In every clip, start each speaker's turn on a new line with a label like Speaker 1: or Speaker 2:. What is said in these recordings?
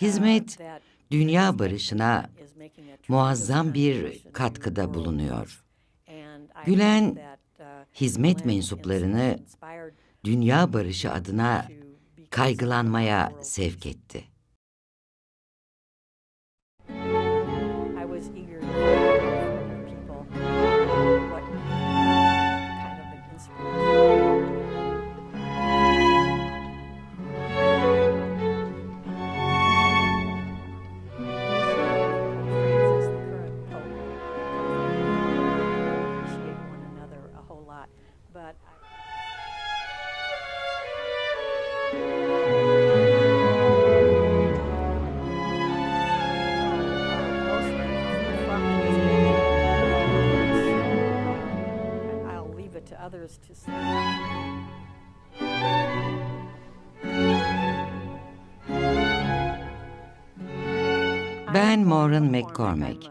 Speaker 1: Hizmet, dünya barışına muazzam bir katkıda bulunuyor. Gülen, hizmet mensuplarını dünya barışı adına kaygılanmaya sevk etti. Ben Maureen McCormack.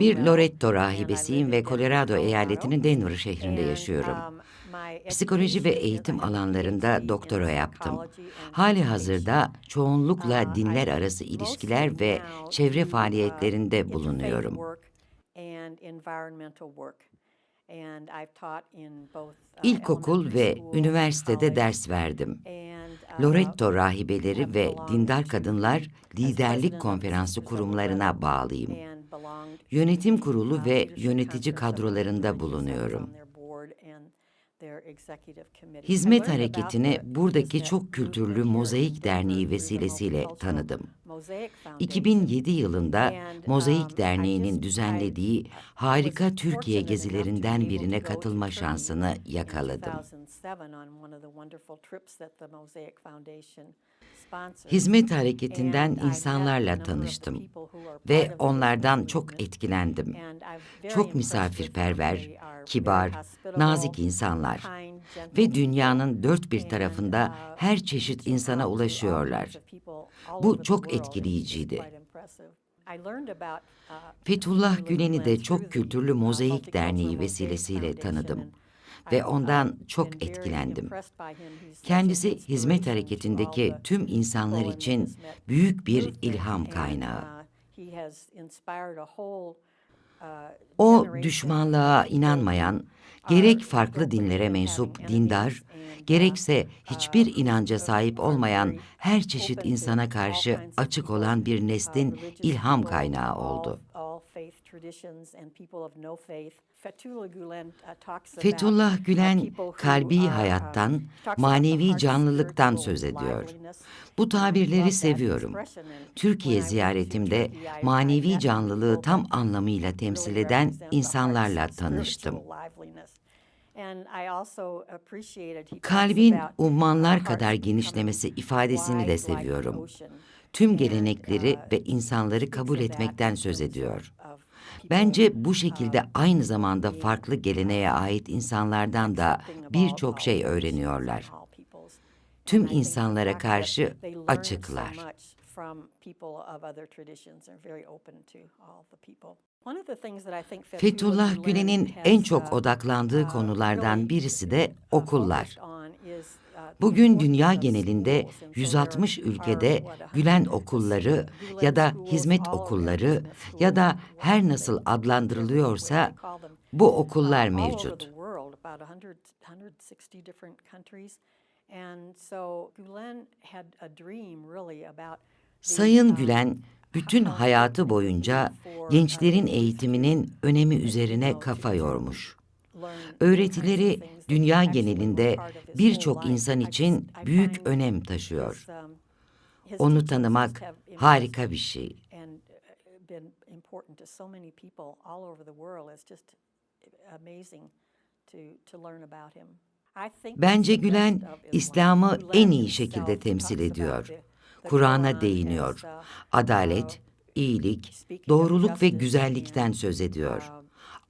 Speaker 1: Bir Loretto rahibesiyim ve Colorado eyaletinin Denver şehrinde yaşıyorum. Psikoloji ve eğitim alanlarında doktora yaptım. Hali hazırda çoğunlukla dinler arası ilişkiler ve çevre faaliyetlerinde bulunuyorum. İlkokul ve üniversitede ders verdim. Loretto rahibeleri ve dindar kadınlar liderlik konferansı kurumlarına bağlıyım. Yönetim kurulu ve yönetici kadrolarında bulunuyorum. Hizmet hareketini buradaki çok kültürlü Mozaik Derneği vesilesiyle tanıdım. 2007 yılında Mozaik Derneği'nin düzenlediği harika Türkiye gezilerinden birine katılma şansını yakaladım. Hizmet hareketinden insanlarla tanıştım ve onlardan çok etkilendim. Çok misafirperver, kibar, nazik insanlar ve dünyanın dört bir tarafında her çeşit insana ulaşıyorlar. Bu çok etkileyiciydi. Fethullah Gülen'i de çok kültürlü Mozaik Derneği vesilesiyle tanıdım ve ondan çok etkilendim. Kendisi hizmet hareketindeki tüm insanlar için büyük bir ilham kaynağı. O düşmanlığa inanmayan, gerek farklı dinlere mensup dindar, gerekse hiçbir inanca sahip olmayan her çeşit insana karşı açık olan bir neslin ilham kaynağı oldu. Fethullah Gülen kalbi hayattan, manevi canlılıktan söz ediyor. Bu tabirleri seviyorum. Türkiye ziyaretimde manevi canlılığı tam anlamıyla temsil eden insanlarla tanıştım. Kalbin ummanlar kadar genişlemesi ifadesini de seviyorum. Tüm gelenekleri ve insanları kabul etmekten söz ediyor. Bence bu şekilde aynı zamanda farklı geleneğe ait insanlardan da birçok şey öğreniyorlar. Tüm insanlara karşı açıklar. Fethullah Gülen'in en çok odaklandığı konulardan birisi de okullar. Bugün dünya genelinde 160 ülkede Gülen okulları ya da hizmet okulları ya da her nasıl adlandırılıyorsa bu okullar mevcut. Sayın Gülen bütün hayatı boyunca gençlerin eğitiminin önemi üzerine kafa yormuş. Öğretileri dünya genelinde birçok insan için büyük önem taşıyor. Onu tanımak harika bir şey. Bence Gülen İslam'ı en iyi şekilde temsil ediyor. Kur'an'a değiniyor. Adalet, iyilik, doğruluk ve güzellikten söz ediyor.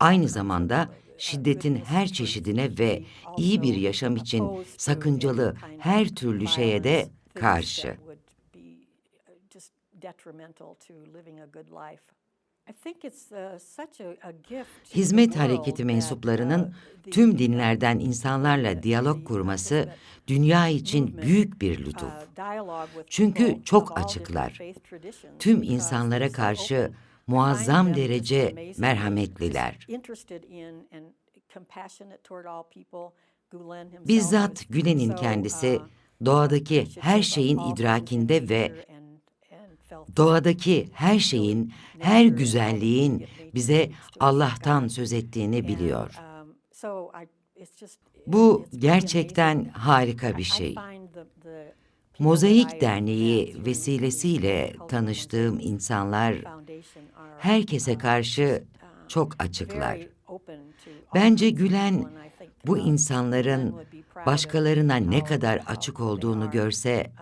Speaker 1: Aynı zamanda şiddetin her çeşidine ve iyi bir yaşam için sakıncalı her türlü şeye de karşı. Hizmet hareketi mensuplarının tüm dinlerden insanlarla diyalog kurması dünya için büyük bir lütuf. Çünkü çok açıklar. Tüm insanlara karşı muazzam derece merhametliler. Bizzat Gülen'in kendisi doğadaki her şeyin idrakinde ve doğadaki her şeyin, her güzelliğin bize Allah'tan söz ettiğini biliyor. Bu gerçekten harika bir şey. Mozaik Derneği vesilesiyle tanıştığım insanlar herkese karşı çok açıklar. Bence Gülen bu insanların başkalarına ne kadar açık olduğunu görse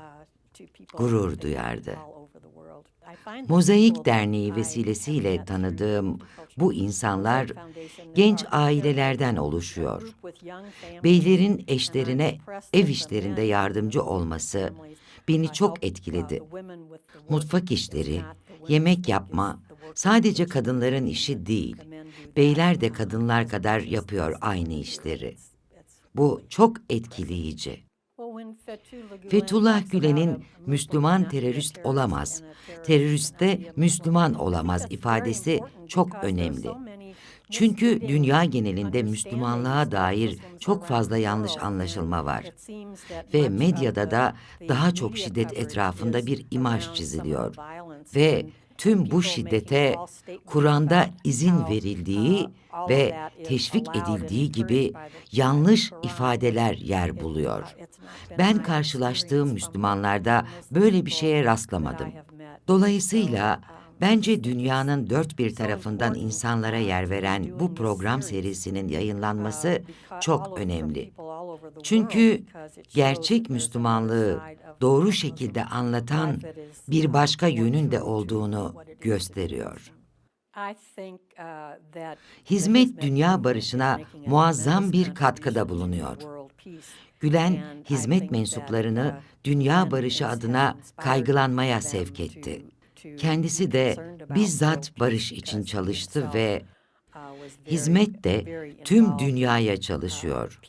Speaker 1: gurur duyardı. Mozaik Derneği vesilesiyle tanıdığım bu insanlar genç ailelerden oluşuyor. Beylerin eşlerine ev işlerinde yardımcı olması beni çok etkiledi. Mutfak işleri, yemek yapma sadece kadınların işi değil. Beyler de kadınlar kadar yapıyor aynı işleri. Bu çok etkileyici. Fethullah Gülen'in Müslüman terörist olamaz, terörist de Müslüman olamaz ifadesi çok önemli. Çünkü dünya genelinde Müslümanlığa dair çok fazla yanlış anlaşılma var. Ve medyada da daha çok şiddet etrafında bir imaj çiziliyor. Ve tüm bu şiddete Kur'an'da izin verildiği ve teşvik edildiği gibi yanlış ifadeler yer buluyor. Ben karşılaştığım Müslümanlarda böyle bir şeye rastlamadım. Dolayısıyla bence dünyanın dört bir tarafından insanlara yer veren bu program serisinin yayınlanması çok önemli. Çünkü gerçek Müslümanlığı doğru şekilde anlatan bir başka yönün de olduğunu gösteriyor. Hizmet dünya barışına muazzam bir katkıda bulunuyor. Gülen, hizmet mensuplarını dünya barışı adına kaygılanmaya sevk etti. Kendisi de bizzat barış için çalıştı ve hizmet de tüm dünyaya çalışıyor.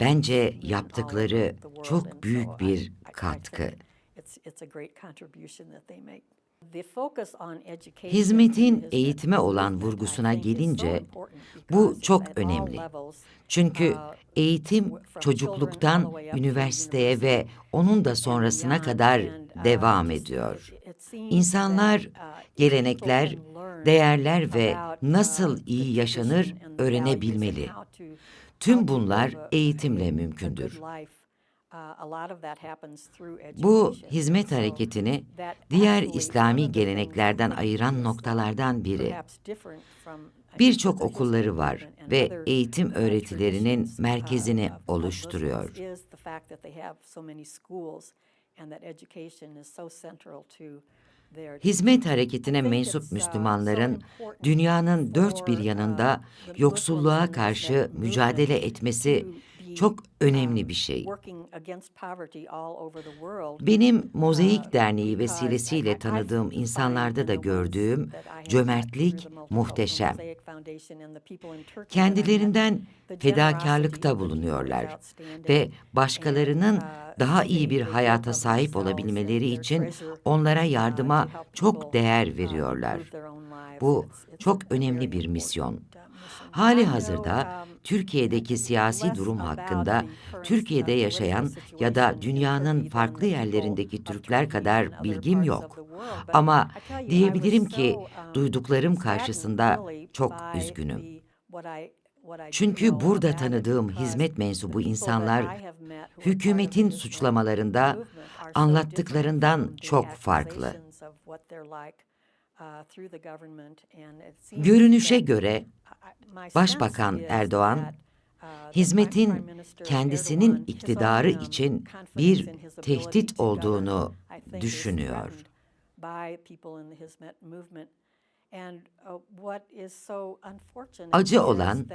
Speaker 1: Bence yaptıkları çok büyük bir katkı. Hizmetin eğitime olan vurgusuna gelince bu çok önemli. Çünkü eğitim çocukluktan üniversiteye ve onun da sonrasına kadar devam ediyor. İnsanlar gelenekler, değerler ve nasıl iyi yaşanır öğrenebilmeli. Tüm bunlar eğitimle mümkündür. Bu hizmet hareketini diğer İslami geleneklerden ayıran noktalardan biri. Birçok okulları var ve eğitim öğretilerinin merkezini oluşturuyor. Hizmet hareketine mensup Müslümanların dünyanın dört bir yanında yoksulluğa karşı mücadele etmesi çok önemli bir şey. Benim Mozaik Derneği vesilesiyle tanıdığım insanlarda da gördüğüm cömertlik muhteşem. Kendilerinden fedakarlıkta bulunuyorlar ve başkalarının daha iyi bir hayata sahip olabilmeleri için onlara yardıma çok değer veriyorlar. Bu çok önemli bir misyon. Hali hazırda Türkiye'deki siyasi durum hakkında Türkiye'de yaşayan ya da dünyanın farklı yerlerindeki Türkler kadar bilgim yok. Ama diyebilirim ki duyduklarım karşısında çok üzgünüm. Çünkü burada tanıdığım hizmet mensubu insanlar hükümetin suçlamalarında anlattıklarından çok farklı. Görünüşe göre Başbakan Erdoğan, hizmetin kendisinin iktidarı için bir tehdit olduğunu düşünüyor. Acı olan,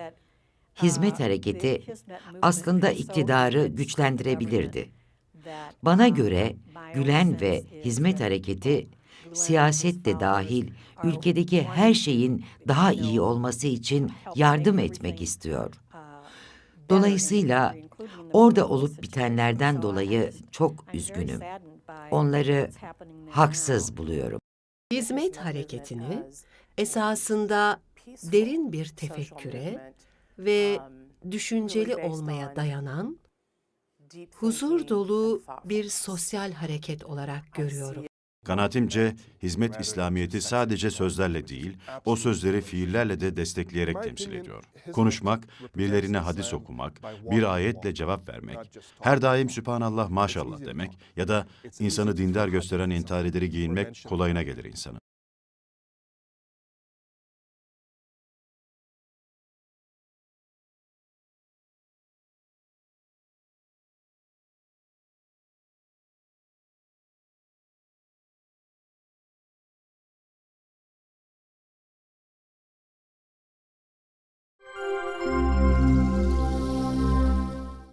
Speaker 1: hizmet hareketi aslında iktidarı güçlendirebilirdi. Bana göre Gülen ve hizmet hareketi siyaset de dahil ülkedeki her şeyin daha iyi olması için yardım etmek istiyor. Dolayısıyla orada olup bitenlerden dolayı çok üzgünüm. Onları haksız buluyorum.
Speaker 2: Hizmet hareketini esasında derin bir tefekküre ve düşünceli olmaya dayanan huzur dolu bir sosyal hareket olarak görüyorum.
Speaker 3: Kanaatimce hizmet İslamiyeti sadece sözlerle değil, o sözleri fiillerle de destekleyerek temsil ediyor. Konuşmak, birilerine hadis okumak, bir ayetle cevap vermek, her daim Sübhanallah maşallah demek ya da insanı dindar gösteren entarileri giyinmek kolayına gelir insanın. Música